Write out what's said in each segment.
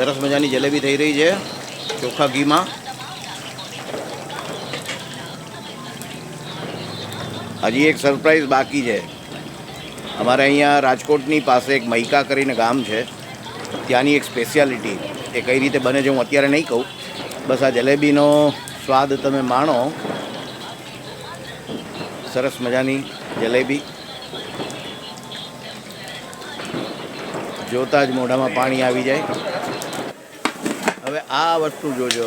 સરસ મજાની જલેબી થઈ રહી છે ચોખ્ખા ઘીમાં. હજી એક સરપ્રાઈઝ બાકી છે. અમારે અહીંયા રાજકોટની પાસે એક મૈકા કરીને ગામ છે. ત્યાંની એક સ્પેશિયાલિટી એ કઈ રીતે બને છે હું અત્યારે નહીં કહું. બસ આ જલેબીનો સ્વાદ તમે માણો. સરસ મજાની જલેબી. જોતા જ મોઢામાં પાણી આવી જાય. હવે આ વસ્તુ જોજો.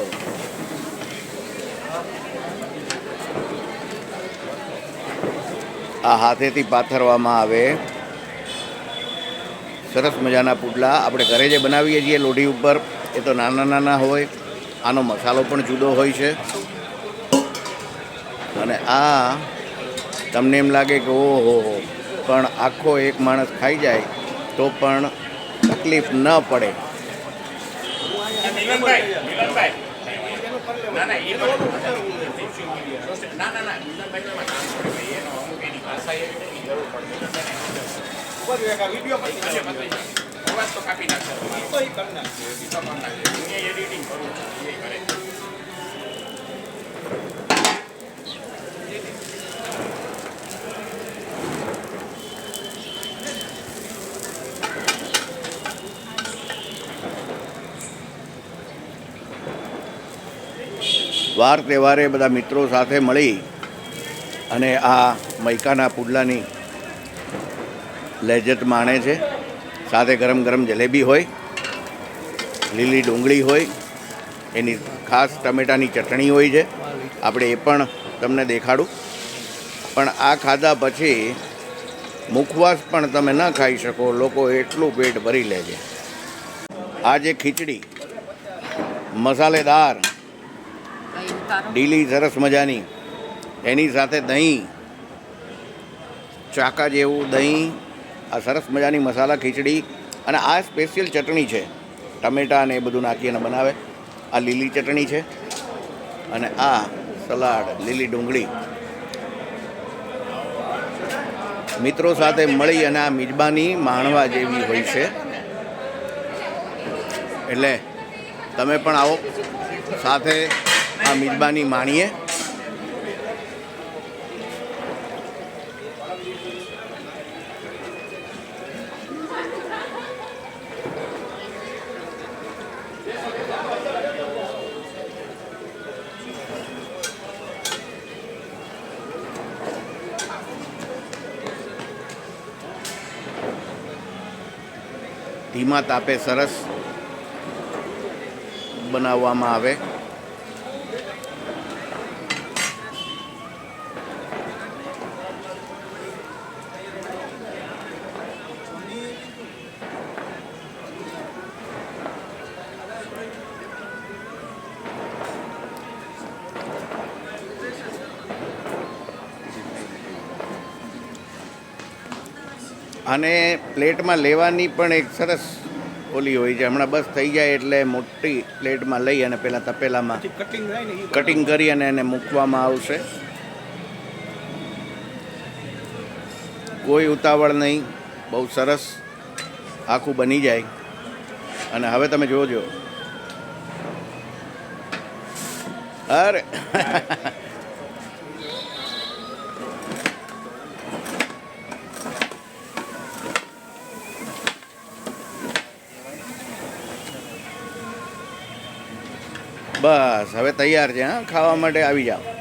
આ હાથેથી પાથરવામાં આવે. સરસ મજાના પુડલા આપણે ઘરે જે બનાવીએ છીએ લોઢી ઉપર, એ તો નાના નાના હોય. આનો મસાલો પણ જુદો હોય છે. અને આ તમને એમ લાગે કે ઓહો, પણ આખો એક માણસ ખાઈ જાય, તો પણ તકલીફ ન પડે. મિલનભાઈ મિલનભાઈ. ના ના એ ના ના ના મિલનભાઈ એનો અમુક એની ભાષા એવી છે, એની વીડિયો પડે અવાજ તો કાપી નાખશે એ તો કરી નાખશે હું એ એડિટિંગ કરું છું એ કરે વાર તહેવારે બધા મિત્રો સાથે મળી અને આ મૈકાના પુડલાની લહેજત માણે છે. સાથે ગરમ ગરમ જલેબી હોય, લીલી ડુંગળી હોય, એની ખાસ ટમેટાની ચટણી હોય છે. આપણે એ પણ તમને દેખાડું. પણ આ ખાધા પછી મુખવાસ પણ તમે ન ખાઈ શકો, લોકો એટલું પેટ ભરી લે છે. આ જે ખીચડી, મસાલેદાર ઢીલી, સરસ મજાની. એની સાથે દહીં, ચાકા જેવું દહીં, આ સરસ મજાની મસાલા ખીચડી અને આ સ્પેશિયલ ચટણી છે. ટમેટા અને એ બધું નાખી અને બનાવે. આ લીલી ચટણી છે અને આ સલાડ, લીલી ડુંગળી. મિત્રો સાથે મળી અને આ મિજબાની માણવા જેવી હોય છે. એટલે તમે પણ આવો. સાથે આ મિજબાની માણીએ. ધીમા તાપે સરસ બનાવવામાં આવે. અને પ્લેટમાં લેવાની પણ એક સરસ ઓલી હોય છે. હમણાં બસ થઈ જાય એટલે મોટી પ્લેટમાં લઈ અને પહેલાં તપેલામાં કટિંગ કરી અને એને મૂકવામાં આવશે. કોઈ ઉતાવળ નહીં. બહુ સરસ આખું બની જાય. અને હવે તમે જોજો અરે! બસ હવે તૈયાર છે હા? ખાવા માટે આવી જાઓ.